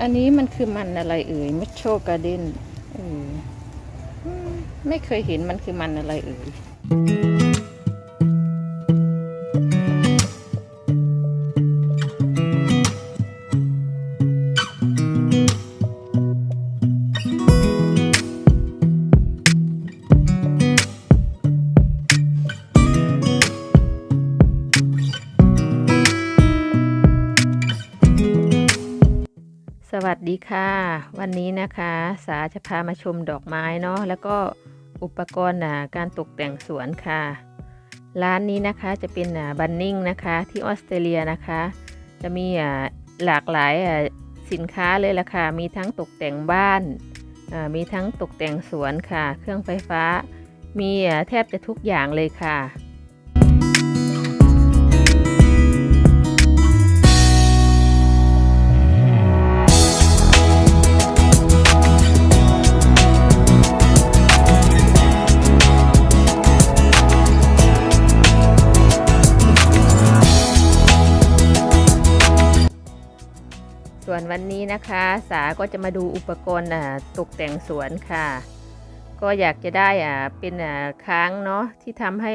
อันนี้มันคือมันอะไรเอ่ยมัชโชการ์เดนเออไม่เคยเห็นมันคือมันอะไรเอ่ย ดีค่ะ วันนี้นะคะสาจะพามาชมดอกไม้เนาะแล้วก็อุปกรณ์การตกแต่งสวนค่ะ ร้านนี้นะคะจะเป็นบันนิ่งนะคะที่ออสเตรเลียนะคะ จะมีอ่าหลากหลายอ่าสินค้าเลยละค่ะ มีทั้งตกแต่งบ้านอ่ามีทั้งตกแต่งสวนค่ะ เครื่องไฟฟ้า มีอ่าแทบจะทุกอย่างเลยค่ะ นะคะ สาก็จะมาดูอุปกรณ์ตกแต่งสวนค่ะ ก็อยากจะได้อ่าเป็นค้างเนาะที่ทำให้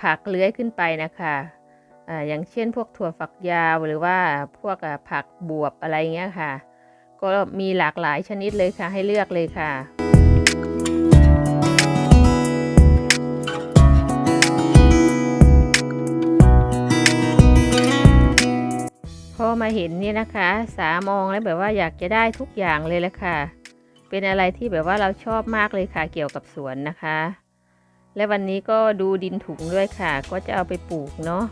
ผักเลื้อยขึ้นไปนะคะอย่างเช่นพวกถั่วฝักยาวหรือว่าพวกผักบวบอะไรเงี้ยค่ะ ก็มีหลากหลายชนิดเลยค่ะให้เลือกเลยค่ะ พอมาเห็นนี่นะคะ สามองแล้วแบบว่าอยากจะได้ทุกอย่างเลยละค่ะ เป็นอะไรที่แบบว่าเราชอบมากเลยค่ะเกี่ยวกับสวนนะคะ และวันนี้ก็ดูดินถุงด้วยค่ะ ก็จะเอาไปปลูกเนาะ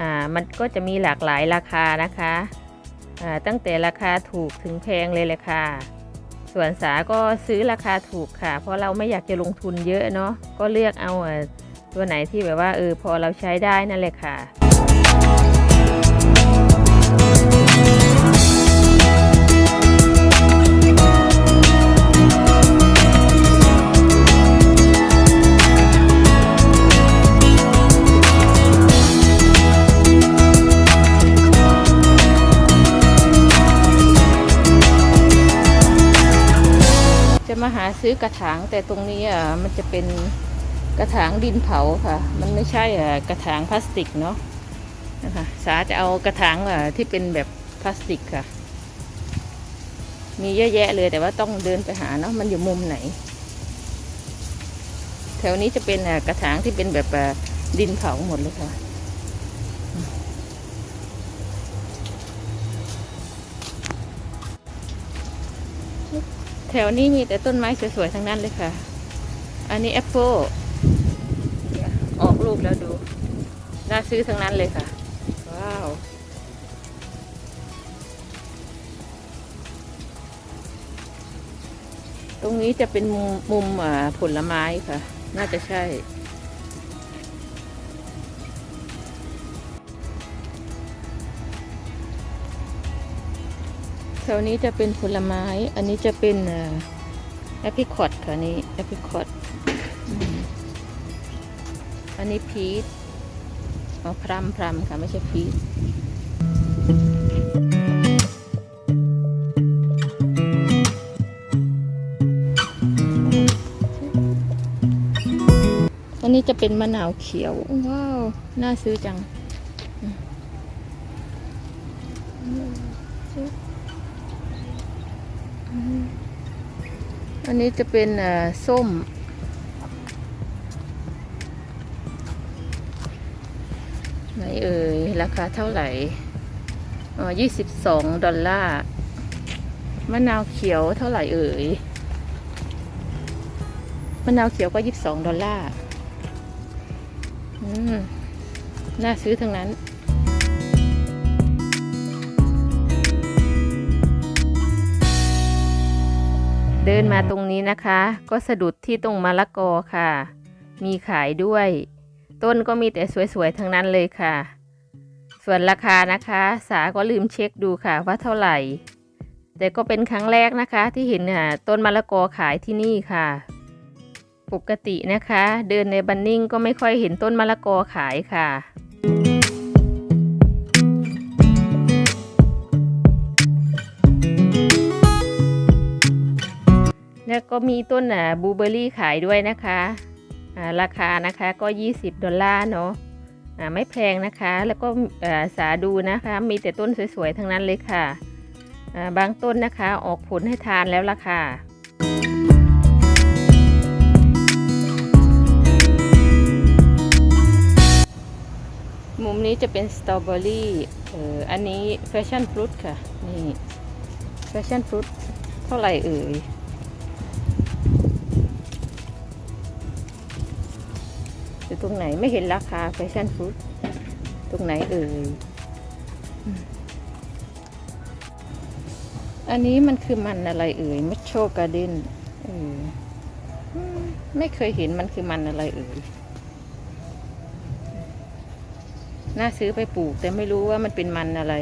อ่ามันก็จะมีหลากหลายราคานะคะอ่าตั้งแต่ราคาถูกถึงแพงเลยแหละค่ะ ส่วนสาก็ซื้อราคาถูกค่ะ เพราะเราไม่อยากจะลงทุนเยอะเนาะก็เลือกเอาตัวไหนที่แบบว่าเออพอเราใช้ได้นั่นแหละค่ะ อกระถางแต่ตรงนี้อะมันจะเป็นกระถางดินเผาค่ะ มันไม่ใช่อะกระถางพลาสติกเนาะนะคะสาจะเอากระถางอะที่เป็นแบบพลาสติกค่ะ มีเยอะแยะเลยแต่ว่าต้องเดินไปหาเนาะมันอยู่มุมไหน แถวนี้จะเป็นอะกระถางที่เป็นแบบอะดินเผาหมดเลยค่ะ แถวนี้มีแต่ต้นไม้สวยๆทั้งนั้นเลยค่ะ อันนี้แอปเปิลออกลูกแล้วดู น่าซื้อทั้งนั้นเลยค่ะ ว้าว ตรงนี้จะเป็นมุมมุมผลไม้ค่ะ น่าจะใช่ แถวนี้จะเป็นผลไม้ อันนี้จะเป็นแอปริคอตค่ะนี่แอปริคอตอันนี้พีชอ๋อพรัมพรัมค่ะ ไม่ใช่พีชอันนี้จะเป็นมะนาวเขียว ว้าว น่าซื้อจัง อันนี้จะเป็นส้ม ไหนเอ่ย ราคาเท่าไหร่อ๋อยี่สิบสองดอลลาร์ มะนาวเขียวเท่าไหร่เอ่ย มะนาวเขียวก็ยี่สิบสองดอลลาร์ อืม น่าซื้อทั้งนั้น ดินมาตรงนี้นะคะ ก็สะดุดที่ตรงมะละกอค่ะ มีขายด้วย ต้นก็มีแต่สวยๆทั้งนั้นเลยค่ะ ส่วนราคานะคะ สาก็ลืมเช็คดูค่ะว่าเท่าไหร่ แต่ก็เป็นครั้งแรกนะคะที่เห็นอะต้นมะละกอขายที่นี่ค่ะ ปกตินะคะ เดินในบันนิ่งก็ไม่ค่อยเห็นต้นมะละกอขายค่ะ แล้วก็มีต้นอ่าบลูเบอรี่ขายด้วยนะคะอ่าราคานะคะก็ 20 ดอลลาร์เนาะอ่าไม่แพงนะคะ แล้วก็อ่าสาดูนะคะ มีแต่ต้นสวยๆ ทั้งนั้นเลยค่ะอ่าบางต้นนะคะออกผลให้ทานแล้วล่ะค่ะมุมนี้จะเป็นสตรอเบอรี่เอออันนี้แฟชั่นฟรุตค่ะ นี่แฟชั่นฟรุตเท่าไหร่เอ่ย ตรงไหนไม่เห็นราคาแฟชั่นฟรุตตรงไหนเอ่ยอันนี้มันคือมันอะไรเอ่ยมัชโชกาเดนเออไม่เคยเห็นมันคือมันอะไรเอ่ยน่าซื้อไปปลูกแต่ไม่รู้ว่ามันเป็นมันอะไร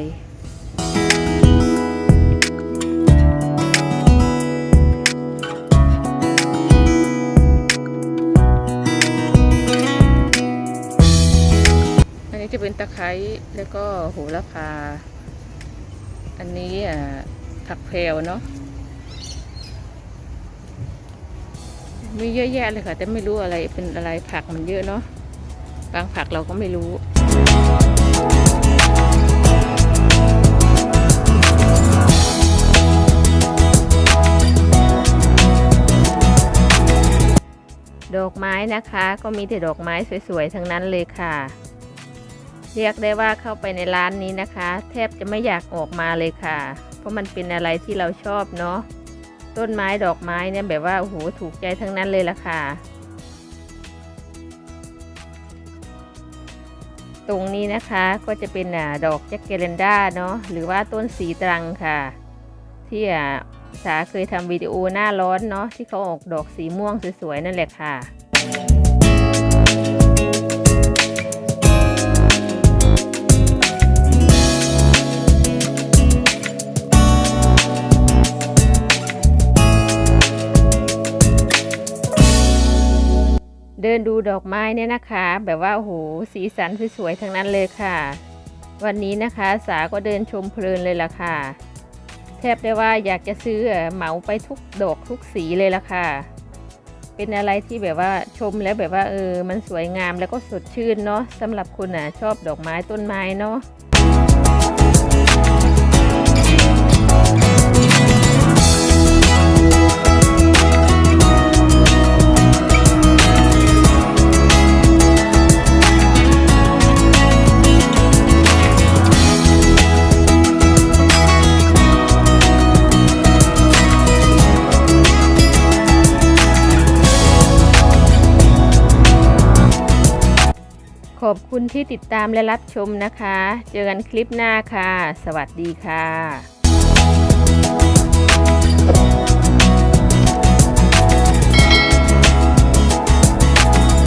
คร้แล้วก็โหระพา อันนี้อ่าผักแพรวเนาะมีเยอะแยะเลยค่ะ แต่ไม่รู้อะไรเป็นอะไรผักมันเยอะเนาะบางผักเราก็ไม่รู้ดอกไม้นะคะ ก็มีแต่ดอกไม้สวยๆ ทั้งนั้นเลยค่ะ เรียกได้ว่าเข้าไปในร้านนี้นะคะ แทบจะไม่อยากออกมาเลยค่ะ เพราะมันเป็นอะไรที่เราชอบเนาะต้นไม้ดอกไม้เนี่ยแบบว่าโอ้โหถูกใจทั้งนั้นเลยล่ะค่ะ ตรงนี้นะคะก็จะเป็นดอกแจ็คเกเรนด้าเนาะหรือว่าต้นสีตรังค่ะ ที่อ่าสาเคยทำวิดีโอหน้าร้อนเนาะที่เขาออกดอกสีม่วงสวยๆนั่นแหละค่ะ เดินดูดอกไม้เนี่ยนะคะ แบบว่าโอ้โหสีสันสวยๆทั้งนั้นเลยค่ะ วันนี้นะคะสาก็เดินชมเพลินเลยล่ะค่ะ แทบได้ว่าอยากจะซื้อเหมาไปทุกดอกทุกสีเลยล่ะค่ะ เป็นอะไรที่แบบว่าชมแล้วแบบว่าเออมันสวยงามแล้วก็สดชื่นเนาะสำหรับคุณอะชอบดอกไม้ต้นไม้เนาะ ขอบคุณที่ติดตามและรับชมนะคะ เจอกันคลิปหน้าค่ะ สวัสดีค่ะ